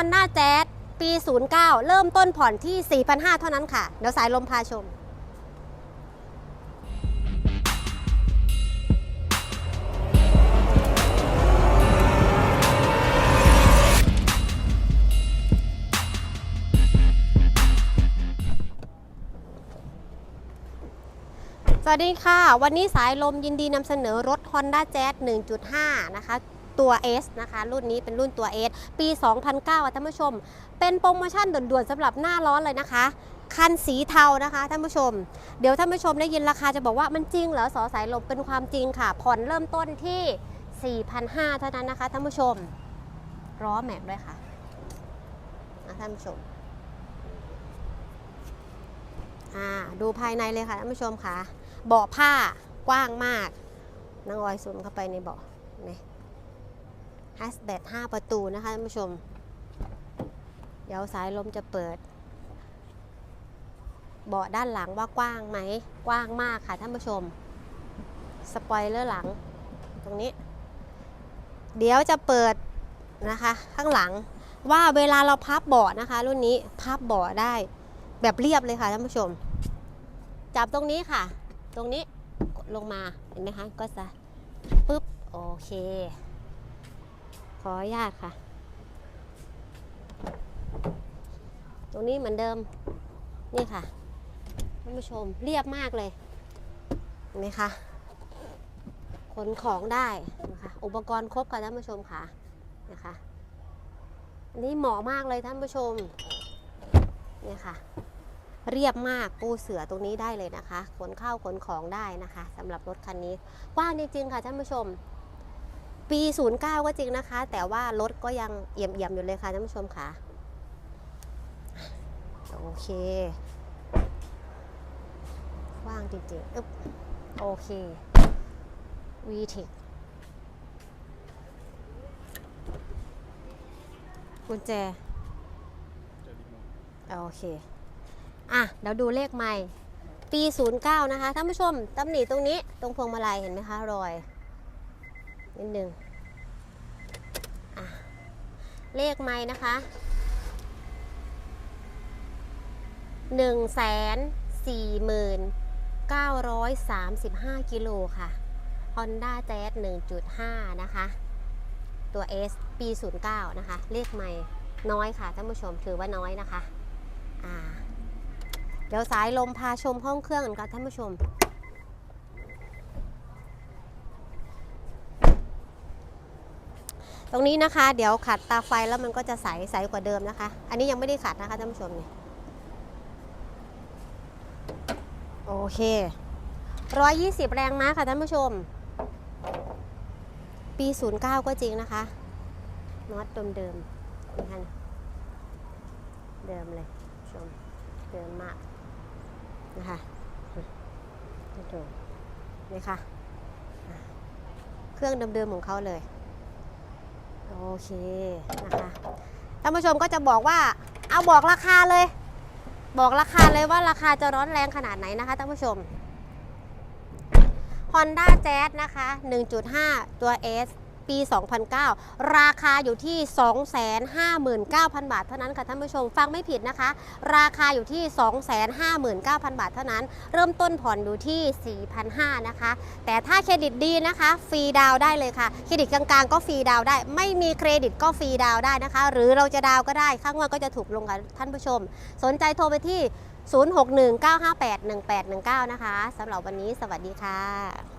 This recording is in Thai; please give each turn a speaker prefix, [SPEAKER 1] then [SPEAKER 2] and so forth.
[SPEAKER 1] Honda Jazz ปี 09 เริ่มต้นผ่อนที่ 4,500 เท่านั้นค่ะ เดี๋ยวสายลมพาชม สวัสดีค่ะ วันนี้สายลมยินดีนำเสนอรถ Honda Jazz 1.5 นะคะ ตัว S นะคะ รุ่นนี้เป็นรุ่นตัว S ปี 2009อะท่านผู้ชม เป็นโปรโมชั่นด่วนๆสำหรับหน้าร้อนเลยนะคะ คันสีเทานะคะท่านผู้ชม เดี๋ยวท่านผู้ชมได้ยินราคาจะบอกว่ามันจริงเหรอสอสายลมเป็นความจริงค่ะ ผ่อนเริ่มต้นที่ 4,500เท่านั้นนะคะท่านผู้ชมล้อแม็กด้วยค่ะท่านผู้ชมดูภายในเลยค่ะท่านผู้ชมค่ะเบาะผ้ากว้างมากนางออยซูมเข้าไปในเบาะนี่ ฮัสแบต5ประตูนะคะท่านผู้ชม เดี๋ยวสายลมจะเปิด เบาะด้านหลังว่ากว้างไหม กว้างมากค่ะท่านผู้ชม สปอยเลอร์หลัง ตรงนี้ เดี๋ยวจะเปิดนะคะ ข้างหลังว่าเวลาเราพับเบาะนะคะ รุ่นนี้พับเบาะได้แบบเรียบเลยค่ะท่านผู้ชม จับตรงนี้ค่ะ ตรงนี้ลงมาเห็นไหมคะก็จะปุ๊บโอเค ขออนุญาตค่ะ ตรงนี้เหมือนเดิม นี่ค่ะ ท่านผู้ชมเรียบมากเลยเห็นไหมคะ ขนของได้นะคะ อุปกรณ์ครบค่ะท่านผู้ชมค่ะ นะคะอันนี่เหมาะมากเลยท่านผู้ชม เนี่ยค่ะ เรียบมากปูเสือตรงนี้ได้เลยนะคะ ขนข้าวขนของได้นะคะสำหรับรถคันนี้กว้างจริงๆค่ะท่านผู้ชม ปี 09 ก็จริงนะคะ แต่ว่ารถก็ยังเอี่ยมเอี่ยมๆอยู่เลยค่ะท่านผู้ชมค่ะโอเคว้างจริงๆอึ๊บโอเค VTEC กุญแจ โอเค อะ เดี๋ยวดูเลขใหม่ ปี 09 นะคะ ท่านผู้ชมตำหนิตรงนี้ ตรงพวงมาลัยเห็นไหมคะ รอย นิดนึงอะ เลขใหม่นะคะ1 4 4 935กิโลค่ะ Honda Jazz 1.5 นะคะ ตัว S ปี 09 นะคะ เลขใหม่น้อยค่ะท่านผู้ชมถือว่าน้อยนะคะ อ่า เดี๋ยวสายลมพาชมห้องเครื่องกันค่ะท่านผู้ชม ตรงนี้นะคะเดี๋ยวขัดตาไฟแล้วมันก็จะใสใสกว่าเดิมนะคะ อันนี้ยังไม่ได้ขัดนะคะท่านผู้ชมเนี่ยโอเคร้อยยี่สิบแรงม้าค่ะท่านผู้ชม ปี09ก็จริงนะคะน็อตเดิมๆนี่ค่ะเดิมเลยชมเดิมมากนะคะนี่ดูนี่ค่ะอะ เครื่องเดิมๆของเขาเลย โอเคนะคะท่านผู้ชมก็จะบอกว่าเอาบอกราคาเลย บอกราคาเลยว่าราคาจะร้อนแรงขนาดไหนนะคะท่านผู้ชม Honda Jazz นะคะ 1.5 ตัว S ปี 2009 ราคาอยู่ที่ 259,000 บาทเท่านั้นค่ะท่านผู้ชมฟังไม่ผิดนะคะ ราคาอยู่ที่ 259,000 บาทเท่านั้น เริ่มต้นผ่อนอยู่ที่ 4,500นะคะ แต่ถ้าเครดิตดีนะคะ ฟรีดาวได้เลยค่ะ เครดิตกลางๆ ก็ฟรีดาวได้ ไม่มีเครดิตก็ฟรีดาวได้นะคะ หรือเราจะดาวก็ได้ข้างว่าก็จะถูกลงกับท่านผู้ชม สนใจโทรไปที่ 0619581819 นะคะสำหรับวันนี้สวัสดีค่ะ